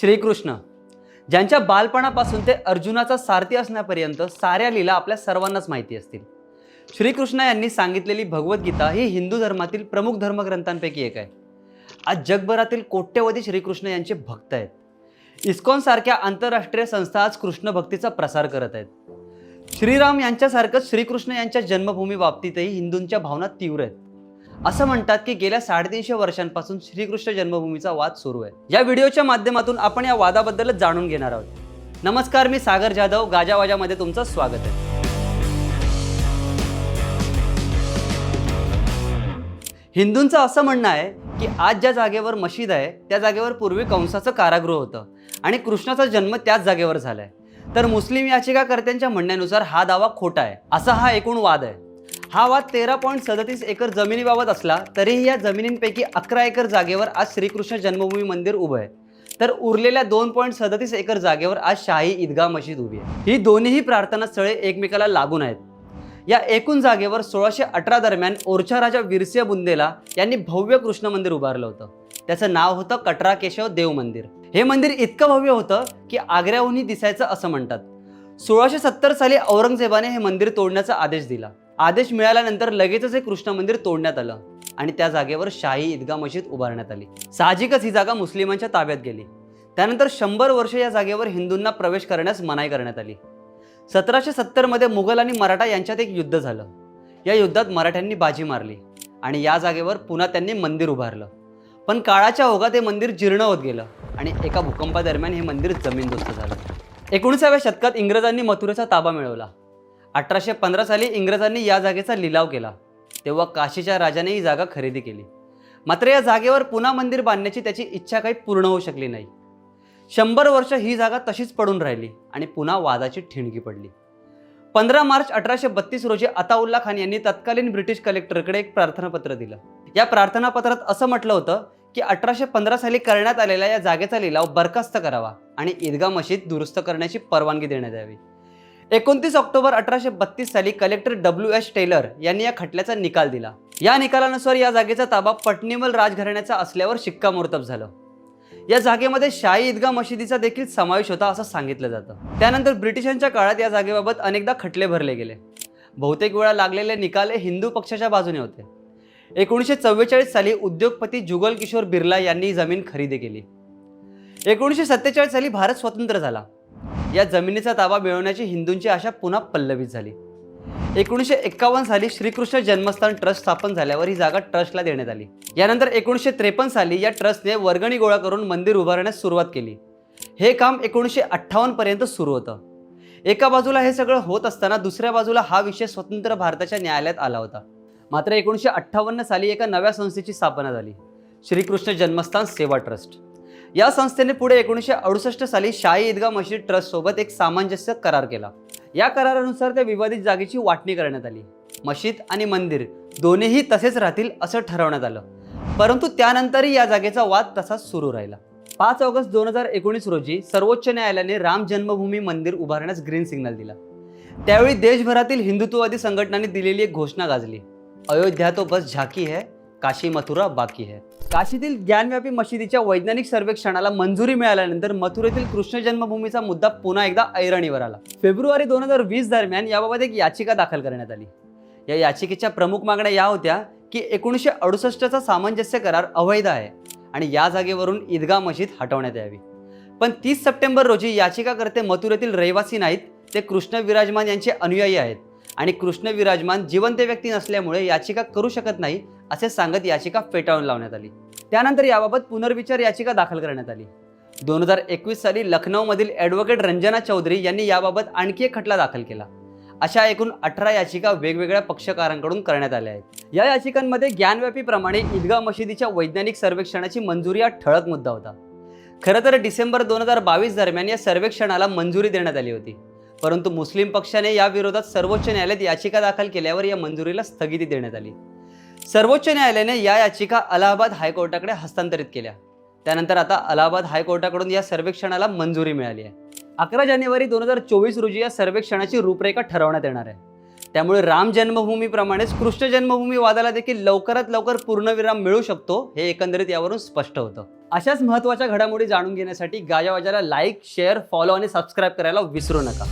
श्रीकृष्ण. ज्यांच्या बालपणापासून ते अर्जुनाचा सारथी असण्यापर्यंत साऱ्या लीला आपल्या सर्वांनाच माहिती असतील. श्रीकृष्ण यांनी सांगितलेली भगवद्गीता ही हिंदू धर्मातील प्रमुख धर्मग्रंथांपैकी एक आहे. आज जगभरातील कोट्यवधी श्रीकृष्ण यांचे भक्त आहेत. इस्कॉन सारख्या आंतरराष्ट्रीय संस्था आज कृष्ण भक्तीचा प्रसार करत आहेत. श्रीराम यांच्यासारखंच श्रीकृष्ण यांच्या जन्मभूमी बाबतीतही हिंदूंच्या भावना तीव्र आहेत. असं म्हणतात की गेल्या साडेतीनशे वर्षांपासून श्रीकृष्ण जन्मभूमीचा वाद सुरू आहे. या व्हिडिओच्या माध्यमातून आपण या वादाबद्दलच जाणून घेणार आहोत. नमस्कार मी सागर जाधव. गाजावाजामध्ये तुमचं स्वागत आहे. हिंदूंचं असं म्हणणं आहे की आज ज्या जागेवर मशीद आहे त्या जागेवर पूर्वी कंसाचं कारागृह होतं आणि कृष्णाचा जन्म त्याच जागेवर झालाय. तर मुस्लिम याचिकाकर्त्यांच्या म्हणण्यानुसार हा दावा खोटा आहे. असा हा एकूण वाद आहे. हा वाद तेरा पॉईंट सदतीस एकर जमिनीबाबत असला तरीही या जमिनींपैकी अकरा एकर जागेवर आज श्रीकृष्ण जन्मभूमी मंदिर उभं आहे. तर उरलेल्या दोन पॉईंट सदतीस एकर जागेवर आज शाही ईदगाह मशीद उभी आहे. ही दोन्हीही प्रार्थना स्थळे एकमेकाला लागून आहेत. या एकूण जागेवर सोळाशे अठरा दरम्यान ओरछा राजा विरसिय बुंदेला यांनी भव्य कृष्ण मंदिर उभारलं होतं. त्याचं नाव होतं कटरा केशव देव मंदिर. हे मंदिर इतकं भव्य होतं की आग्र्याहूनही दिसायचं असं म्हणतात. सोळाशे सत्तर साली औरंगजेबाने हे मंदिर तोडण्याचा आदेश दिला. आदेश मिळाल्यानंतर लगेचच हे कृष्ण मंदिर तोडण्यात आलं आणि त्या जागेवर शाही ईदगा मशीद उभारण्यात आली. साहजिकच ही जागा मुस्लिमांच्या ताब्यात गेली. त्यानंतर शंभर वर्ष या जागेवर हिंदूंना प्रवेश करण्यास मनाई करण्यात आली. सतराशे सत्तरमध्ये मुघल आणि मराठा यांच्यात एक युद्ध झालं. या युद्धात मराठ्यांनी बाजी मारली आणि या जागेवर पुन्हा त्यांनी मंदिर उभारलं. पण काळाच्या ओघात हे मंदिर जीर्ण होत गेलं आणि एका भूकंपादरम्यान हे मंदिर जमीनदोस्त झालं. एकोणीसाव्या शतकात इंग्रजांनी मथुरेचा ताबा मिळवला. अठराशे पंधरा साली इंग्रजांनी या जागेचा लिलाव केला. तेव्हा काशीच्या राजाने ही जागा खरेदी केली. मात्र या जागेवर पुन्हा मंदिर बांधण्याची त्याची इच्छा काही पूर्ण होऊ शकली नाही. शंभर वर्ष ही जागा तशीच पडून राहिली आणि पुन्हा वादाची ठिणगी पडली. पंधरा मार्च अठराशे बत्तीस रोजी अताउल्ला खान यांनी तत्कालीन ब्रिटिश कलेक्टरकडे एक प्रार्थनापत्र दिलं. या प्रार्थनापत्रात असं म्हटलं होतं की अठराशे पंधरा साली करण्यात आलेल्या या जागेचा लिलाव बरखास्त करावा आणि ईदगा मशीद दुरुस्त करण्याची परवानगी देण्यात यावी. एकोणतीस ऑक्टोबर अठराशे बत्तीस साली कलेक्टर डब्ल्यू एस टेलर यांनी या खटल्याचा निकाल दिला. या निकालानुसार या जागेचा ताबा पटनीमल राजघराण्याचा असल्यावर शिक्कामोर्तब झालं. या जागेमध्ये शाही ईदगा मशिदीचा देखील समावेश होता असं सांगितलं जातं. त्यानंतर ब्रिटिशांच्या काळात या जागेबाबत अनेकदा खटले भरले गेले. बहुतेक वेळा लागलेले निकाल हे हिंदू पक्षाच्या बाजूने होते. एकोणीसशे चव्वेचाळीस साली उद्योगपती जुगल किशोर बिर्ला यांनी जमीन खरेदी केली. एकोणीसशे सत्तेचाळीस साली भारत स्वतंत्र झाला. या जमिनीचा ताबा मिळवण्याची हिंदूंची आशा पुन्हा पल्लवित झाली. एकोणीसशे एक्कावन्न साली श्रीकृष्ण जन्मस्थान ट्रस्ट स्थापन झाल्यावर ही जागा ट्रस्टला देण्यात आली. यानंतर एकोणीसशे त्रेपन्न साली या ट्रस्टने वर्गणी गोळा करून मंदिर उभारण्यास सुरुवात केली. हे काम एकोणीसशे अठ्ठावन्न पर्यंत सुरू होतं. एका बाजूला हे सगळं होत असताना दुसऱ्या बाजूला हा विषय स्वतंत्र भारताच्या न्यायालयात आला होता. मात्र एकोणीसशे अठ्ठावन्न साली एका नव्या संस्थेची स्थापना झाली. श्रीकृष्ण जन्मस्थान सेवा ट्रस्ट. या संस्थेने पुढे एकोणीसशे अडुसष्ट साली शाही ईदगाह मशीद ट्रस्टसोबत एक सामंजस्य करार केला. या करारानुसार त्या विवादित जागेची वाटणी करण्यात आली. मशीद आणि मंदिर दोन्हीही तसेच राहतील असं ठरवण्यात आलं. परंतु त्यानंतरही या जागेचा वाद तसाच सुरू राहिला. पाच ऑगस्ट दोन हजार एकोणीस रोजी सर्वोच्च न्यायालयाने राम जन्मभूमी मंदिर उभारण्यास ग्रीन सिग्नल दिला. त्यावेळी देशभरातील हिंदुत्ववादी संघटनांनी दिलेली एक घोषणा गाजली. अयोध्या तो बस झाकी है काशी मथुरा बाकी है. काशीतील ज्ञानव्यापी मशिदीच्या वैज्ञानिक सर्वेक्षणाला मंजुरी मिळाल्यानंतर मथुरेतील कृष्ण जन्मभूमीचा मुद्दा पुन्हा एकदा ऐरणीवर आला. फेब्रुवारी दोन हजार वीस दरम्यान याबाबत एक याचिका दाखल करण्यात आली. या याचिकेच्या प्रमुख मागण्या या होत्या की एकोणीसशे अडुसष्टचा सामंजस्य करार अवैध आहे आणि या जागेवरून ईदगा मशीद हटवण्यात यावी. पण तीस सप्टेंबर रोजी याचिकाकर्ते मथुरेतील रहिवासी नाहीत ते कृष्ण विराजमान यांचे अनुयायी आहेत आणि कृष्ण विराजमान जिवंत व्यक्ती नसल्यामुळे याचिका करू शकत नाही असे सांगत याचिका फेटाळून लावण्यात आली. त्यानंतर याबाबत पुनर्विचार याचिका दाखल करण्यात आली. दोन हजार एकवीस साली लखनौमधील ॲडव्होकेट रंजना चौधरी यांनी याबाबत आणखी एक खटला दाखल केला. अशा एकूण अठरा याचिका वेगवेगळ्या पक्षकारांकडून करण्यात आल्या आहेत. या याचिकांमध्ये ज्ञानव्यापीप्रमाणे ईदगाह मशिदीच्या वैज्ञानिक सर्वेक्षणाची मंजुरी हा ठळक मुद्दा होता. खरं तर डिसेंबर दोन हजार बावीस दरम्यान या सर्वेक्षणाला मंजुरी देण्यात आली होती. परंतु मुस्लिम पक्षाने या विरोधात सर्वोच्च न्यायालयात याचिका दाखल केल्यावर या मंजुरीला स्थगिती देण्यात आली. सर्वोच्च न्यायालयाने या याचिका अलाहाबाद हायकोर्टाकडे हस्तांतरित केल्या. त्यानंतर आता अलाहाबाद हायकोर्टाकडून या सर्वेक्षणाला मंजुरी मिळाली आहे. अकरा जानेवारी दोन हजार चोवीस रोजी या सर्वेक्षणाची रूपरेखा ठरवण्यात येणार आहे. त्यामुळे राम जन्मभूमीप्रमाणेच कृष्ण जन्मभूमी वादाला देखील लवकरात लवकर पूर्णविराम मिळू शकतो हे एकंदरीत यावरून स्पष्ट होतं. अशाच महत्त्वाच्या घडामोडी जाणून घेण्यासाठी गाजावाजाला लाईक शेअर फॉलो आणि सबस्क्राईब करायला विसरू नका.